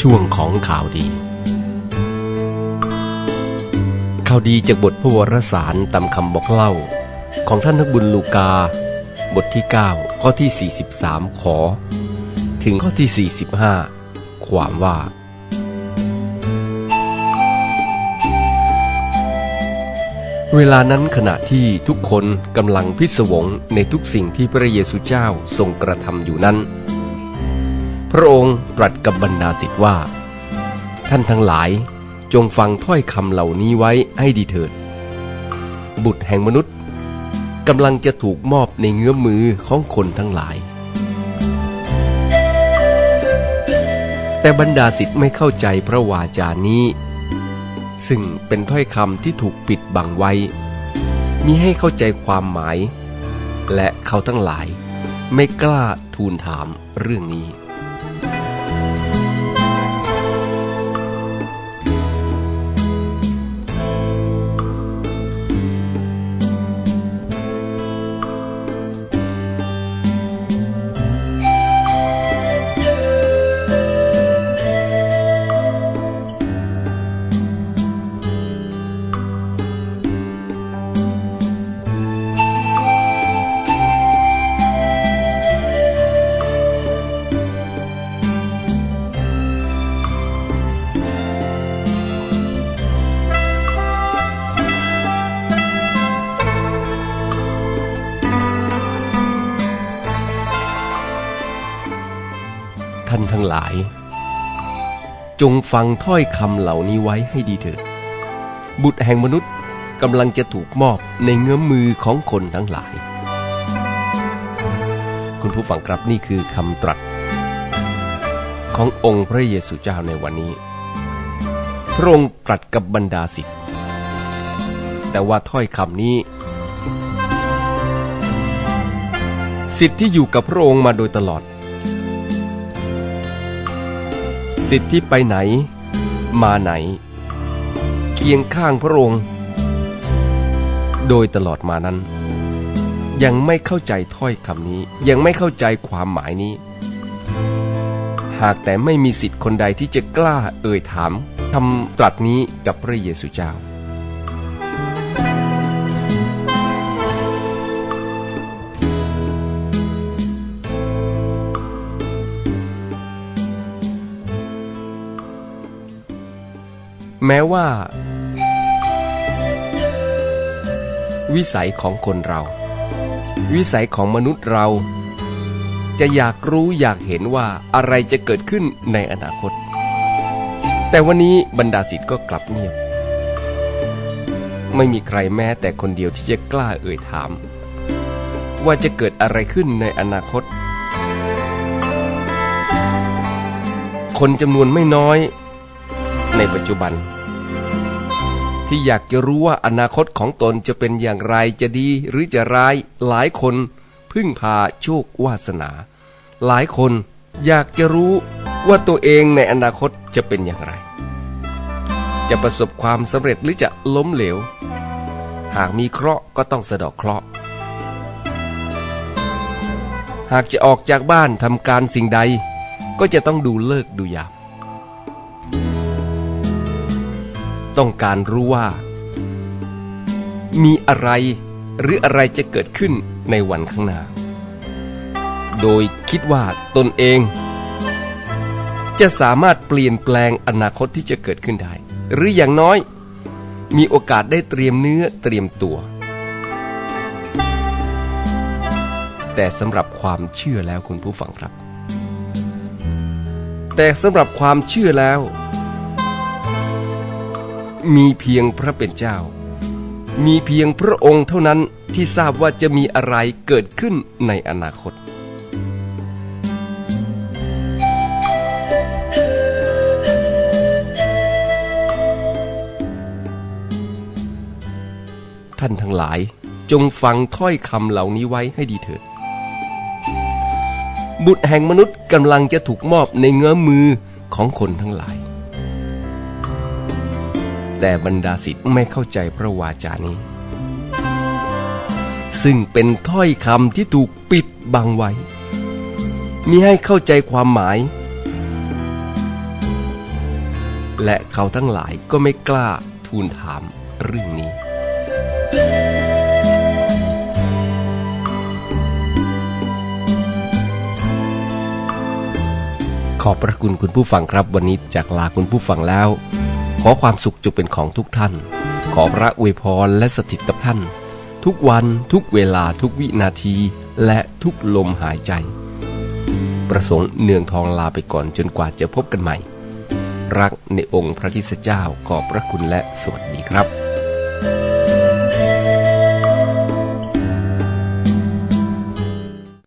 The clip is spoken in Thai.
ช่วงของข่าวดี ข่าวดีจากบทพระวรสารตามคำบอกเล่า ของท่านนักบุญลูกา บทที่ 9 ข้อที่ 43 ขอ ถึงข้อที่ 45 ความว่า เวลานั้นขณะที่ทุกคนกำลังพิศวงในทุกสิ่งที่พระเยซูเจ้าทรงกระทำอยู่นั้น พระองค์ตรัสกับบรรดาศิษย์ว่า ท่านทั้งหลายจงฟังถ้อยคำเหล่านี้ไว้ให้ดีเถิด บุตรแห่งมนุษย์กำลังจะถูกมอบในเงื้อมมือของคนทั้งหลาย แต่บรรดาศิษย์ไม่เข้าใจพระวาจานี้ ซึ่งเป็นถ้อยคำที่ถูกปิดบังไว้มิให้เข้าใจความหมาย และเขาทั้งหลายไม่กล้าทูลถามเรื่องนี้ ท่านทั้งหลาย จงฟังถ้อยคำเหล่านี้ไว้ให้ดีเถิด บุตรแห่งมนุษย์กำลังจะถูกมอบในเงื้อมมือของคนทั้งหลาย คุณผู้ฟังครับนี่คือคำตรัส ขององค์พระเยซูเจ้าในวันนี้ พระองค์ตรัสกับบรรดาศิษย์แต่ว่าถ้อยคำนี้สิทธิ์ที่อยู่กับพระองค์มาโดยตลอด สิทธิ์ที่ไปไหน มาไหน เคียงข้างพระองค์ โดยตลอดมานั้น ยังไม่เข้าใจถ้อยคำนี้ ยังไม่เข้าใจความหมายนี้ หากแต่ไม่มีสิทธิ์คนใดที่จะกล้าเอ่ยถามคำตรัสนี้กับพระเยซูเจ้า แม้ว่า วิสัยของคนเรา วิสัยของมนุษย์เรา จะอยากรู้อยากเห็นว่าอะไรจะเกิดขึ้นในอนาคต แต่วันนี้บรรดาศิษย์ก็กลับเงียบ ไม่มีใครแม้แต่คนเดียวที่จะกล้าเอ่ยถาม ว่าจะเกิดอะไรขึ้นในอนาคตคนจำนวนไม่น้อย ในปัจจุบัน ที่อยากจะรู้ว่าอนาคตของตนจะเป็นอย่างไรจะดีหรือจะร้ายหลายคนพึ่งพาโชควาสนา หลายคนอยากจะรู้ว่าตัวเองในอนาคตจะเป็นอย่างไร จะประสบความสำเร็จหรือจะล้มเหลว หากมีเคราะห์ก็ต้องสะดอกเคราะห์หากจะออกจากบ้านทำการสิ่งใด ก็จะต้องดูเลิกดูยาม ต้องการรู้ว่า มีอะไรหรืออะไรจะเกิดขึ้นในวันข้างหน้า โดยคิดว่าตนเอง จะสามารถเปลี่ยนแปลงอนาคตที่จะเกิดขึ้นได้ หรืออย่างน้อย มีโอกาสได้เตรียมเนื้อเตรียมตัว แต่สำหรับความเชื่อแล้วคุณผู้ฟังครับ แต่สำหรับความเชื่อแล้ว มีเพียงพระเป็นเจ้า มีเพียงพระองค์เท่านั้นที่ทราบว่าจะมีอะไรเกิดขึ้นในอนาคต ท่านทั้งหลายจงฟังถ้อยคำเหล่านี้ไว้ให้ดีเถิด บุตรแห่งมนุษย์กำลังจะถูกมอบในเงื้อมือของคนทั้งหลาย แต่บรรดาศิษย์ไม่เข้าใจพระวาจานี้ ซึ่งเป็นถ้อยคำที่ถูกปิดบังไว้มิให้เข้าใจความหมาย และเขาทั้งหลายก็ไม่กล้าทูลถามเรื่องนี้ ขอบพระคุณคุณผู้ฟังครับวันนี้จากลาคุณผู้ฟังแล้ว ขอความสุขจงเป็นของทุกท่าน ขอพระอวยพรและสถิตกับท่าน ทุกวันทุกเวลาทุกวินาที และทุกลมหายใจ ประสงค์เนืองทองลาไปก่อนจนกว่าจะพบกันใหม่ รักในองค์พระทิสเจ้าขอบพระคุณและสวัสดีครับ